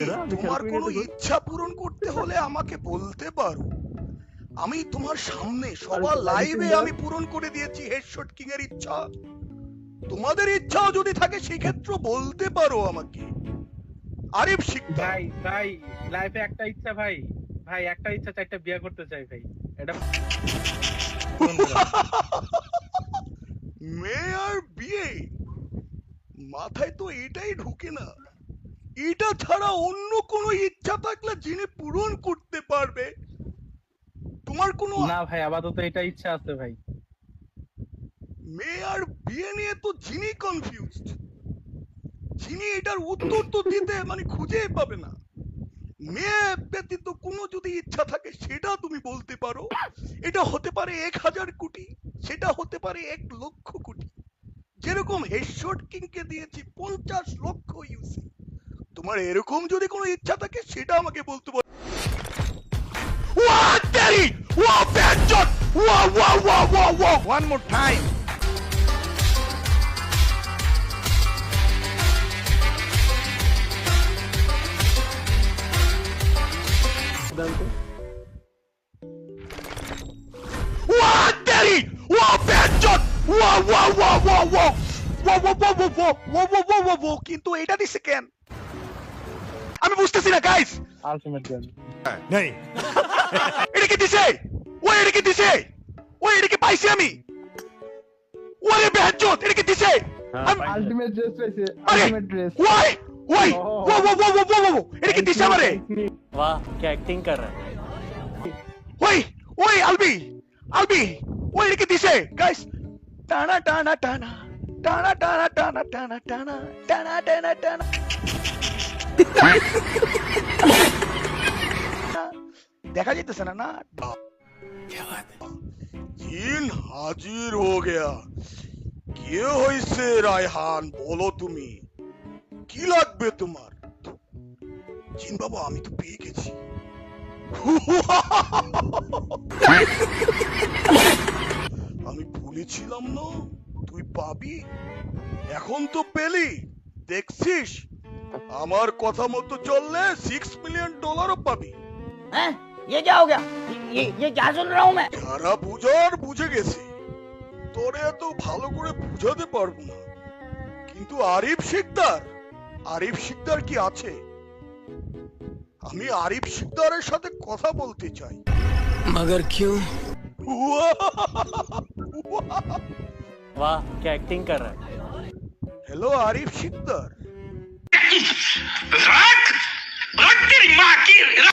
তোমার কোনো ইচ্ছা পূরণ করতে হলে আমাকে বলতে পারো। আমি তোমার সামনে সবার লাইভে আমি পূরণ করে দিয়েছি হেডশট কিং এর ইচ্ছা। তোমাদের ইচ্ছাও যদি থাকে সেক্ষেত্রে বলতে পারো আমাকে। আরিফ শিকদার ভাই ভাই লাইফে একটা ইচ্ছা ভাই। ভাই একটা ইচ্ছা চারটা বিয়ে করতে চাই ভাই। এটা মেয়ে আর বিয়ে। মাথায় তো এটাই ঢুকে না। এটা ছাড়া অন্য কোনো ইচ্ছা থাকলে যিনি পূরণ করতে পারবে তোমার কোনো না ভাই আপাতত এটা ইচ্ছা আছে ভাই। মেয়ে আর বিয়ে নিয়ে তো যিনি কনফিউজড যিনি এটার উত্তর তো দিতে মানে খুঁজেই পাবে না। মেয়ে ব্যতীত কোনো যদি ইচ্ছা থাকে সেটা তুমি বলতে পারো। এটা হতে পারে এক হাজার কোটি সেটা হতে পারে এক লক্ষ কোটি। যেরকম হেডশট কিংকে দিয়েছি পঞ্চাশ লক্ষ ইউসি তোমার এরকম যদি কোনো ইচ্ছা থাকে সেটা আমাকে বলতে পারো কিন্তু এটা দিছে কেন বুঝতেছি না গাইস আলটিমেট গান नहीं এটা কি দিছে ওই এটা কি দিছে ওই এটা কি পাইছি আমি ওরে বেহজত এটা কি দিছে আমি- আলটিমেট ড্রেস পেয়েছে আরে আলটিমেট ড্রেস ওই ওই Oh. ও ও ও ও ও ও এটা কি দিছে আমারে वाह क्या एक्टिंग कर रहा है ওই ওই আলবি আলবি ওই এটা কি দিছে গাইস টানা টানা টানা টানা টানা টানা টানা টানা টানা টানা টানা দেখা যেতেছে না না? জিন হাজির হো গেয়া। কে হইছে রায়হান, বলো তুমি? কি লাগবে তোমার? জিন বাবা, আমি তো পেয়ে গেছি। আমি বলেছিলাম না, তুই পাবি? এখন তো পেলি, দেখছিস? আমার কথা মতো চললে সিক্স মিলিয়ন ডলারও পাবি हैं ये क्या हो गया ये ये क्या सुन रहा हूँ मैं যারা বুঝার বুঝে গেছে তোরে এত ভালো করে বুঝাতে পারবো না কিন্তু আরিফ শিকদার আরিফ শিকদার কি আছে আমি আরিফ শিকদারের সাথে কথা বলতে চাই मगर क्यों वाह क्या एक्टिंग कर रहा है হ্যালো আরিফ رد رد المعكير